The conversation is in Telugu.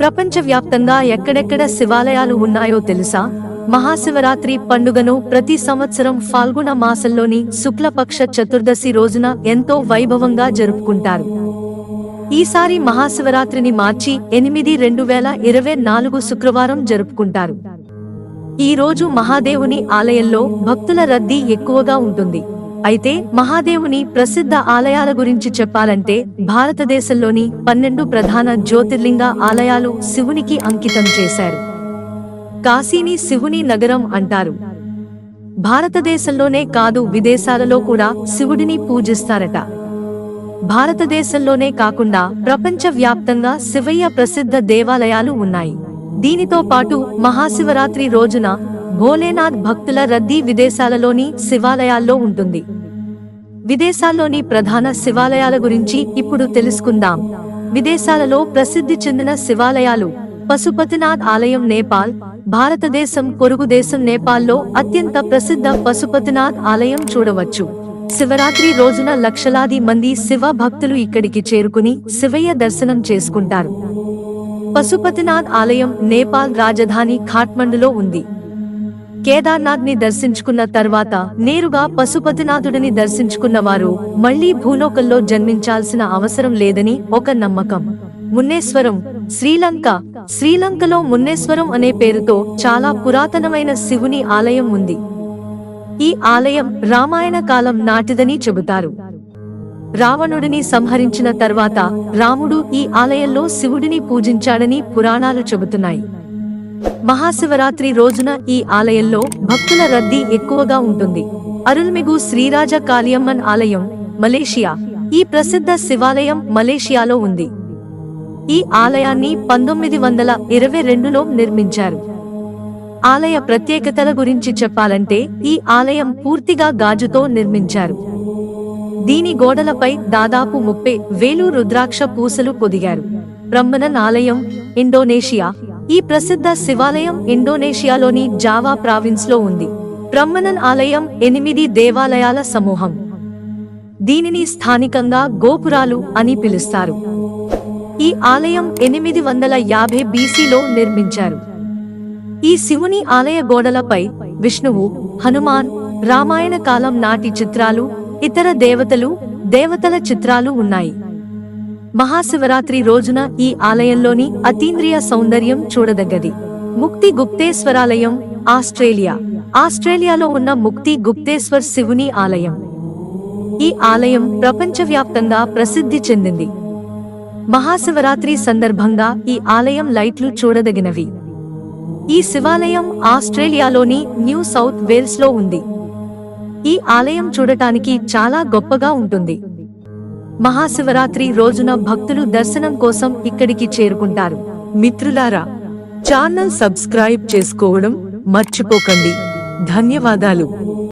ప్రపంచవ్యాప్తంగా ఎక్కడెక్కడ శివాలయాలు ఉన్నాయో తెలుసా? మహాశివరాత్రి పండుగను ప్రతి సంవత్సరం ఫాల్గుణ మాసంలోని శుక్లపక్ష చతుర్దశి రోజున ఎంతో వైభవంగా జరుపుకుంటారు. ఈసారి మహాశివరాత్రిని మార్చి ఎనిమిది రెండు వేల ఇరవై నాలుగు శుక్రవారం జరుపుకుంటారు. ఈ రోజు మహాదేవుని ఆలయంలో భక్తుల రద్దీ ఎక్కువగా ఉంటుంది. అయితే మహాదేవుని ప్రసిద్ధ ఆలయాల గురించి చెప్పాలంటే భారతదేశంలోని పన్నెండు ప్రధాన జ్యోతిర్లింగ ఆలయాలు శివునికి అంకితం చేశారు. కాశీని శివుని నగరం అంటారు. భారతదేశంలోనే కాదు విదేశాలలో కూడా శివుడిని పూజిస్తారట. భారతదేశంలోనే కాకుండా ప్రపంచ వ్యాప్తంగా శివయ్య ప్రసిద్ధ దేవాలయాలు ఉన్నాయి. దీనితో పాటు మహాశివరాత్రి రోజున భోలేనాథ్ భక్తుల రద్దీ విదేశాలలోని శివాలయాల్లో ఉంటుంది. విదేశాల్లోని ప్రధాన శివాలయాల గురించి ఇప్పుడు తెలుసుకుందాం. విదేశాలలో ప్రసిద్ధి చెందిన శివాలయాలు పశుపతినాథ్ ఆలయం నేపాల్ భారతదేశం పొరుగు దేశం నేపాల్లో అత్యంత ప్రసిద్ధ పశుపతినాథ్ ఆలయం చూడవచ్చు. శివరాత్రి రోజున లక్షలాది మంది శివ భక్తులు ఇక్కడికి చేరుకుని శివయ్య దర్శనం చేసుకుంటారు. పశుపతినాథ్ ఆలయం నేపాల్ రాజధాని ఖాట్మండులో ఉంది. కేదార్నాథ్ని దర్శించుకున్న తర్వాత నేరుగా పశుపతినాథుడిని దర్శించుకున్న వారు మళ్ళీ భూలోకంలో జన్మించాల్సిన అవసరం లేదని ఒక నమ్మకం. మున్నేశ్వరం శ్రీలంక. శ్రీలంకలో మున్నేశ్వరం అనే పేరుతో చాలా పురాతనమైన శివుని ఆలయం ఉంది. ఈ ఆలయం రామాయణ కాలం నాటిదని చెబుతారు. రావణుడిని సంహరించిన తర్వాత రాముడు ఈ ఆలయంలో శివుడిని పూజించాడని పురాణాలు చెబుతున్నాయి. మహాశివరాత్రి రోజున ఈ ఆలయంలో భక్తుల రద్దీ ఎక్కువగా ఉంటుంది. అరుల్మిగు శ్రీరాజ కాళియమ్మన్ ఆలయం మలేషియా. ఈ ప్రసిద్ధ శివాలయం మలేషియాలో ఉంది. ఈ ఆలయాన్ని పంతొమ్మిది వందల ఇరవై రెండులో నిర్మించారు. ఆలయ ప్రత్యేకతల గురించి చెప్పాలంటే ఈ ఆలయం పూర్తిగా గాజుతో నిర్మించారు. దీని గోడలపై దాదాపు ముప్పై వేలు రుద్రాక్ష పూసలు పొదిగారు. బ్రహ్మనన్ ఆలయం ఇండోనేషియా. ఈ ప్రసిద్ధ శివాలయం ఇండోనేషియాలోని జావా ప్రావిన్స్లో ఉంది. బ్రహ్మనన్ ఆలయం ఎనిమిది దేవాలయాల సమూహం. దీనిని స్థానికంగా గోపురాలు అని పిలుస్తారు. ఈ ఆలయం ఎనిమిది వందల యాభై బీసీలో నిర్మించారు. ఈ శివుని ఆలయ గోడలపై విష్ణువు హనుమాన్ రామాయణ కాలం నాటి చిత్రాలు ఇతర దేవతలు దేవతల చిత్రాలు ఉన్నాయి. మహాశివరాత్రి రోజున ఈ ఆలయంలోని అతీంద్రియ సౌందర్యం చూడదగ్గది. ముక్తి గుప్తేశ్వరాలయం ఆస్ట్రేలియా. ఆస్ట్రేలియాలో ఉన్న ముక్తి గుప్తేశ్వర్ శివుని ఆలయం. ఈ ఆలయం ప్రపంచవ్యాప్తంగా ప్రసిద్ధి చెందింది. మహాశివరాత్రి సందర్భంగా ఈ ఆలయం లైట్లు చూడదగినవి. ఈ శివాలయం ఆస్ట్రేలియాలోని న్యూ సౌత్ వేల్స్లో ఉంది. ఈ ఆలయం చూడటానికి చాలా గొప్పగా ఉంటుంది. మహాశివరాత్రి రోజున భక్తులు దర్శనం కోసం ఇక్కడికి చేరుకుంటారు. మిత్రులారా ఛానల్ సబ్స్క్రైబ్ చేసుకోవడం మర్చిపోకండి. ధన్యవాదాలు.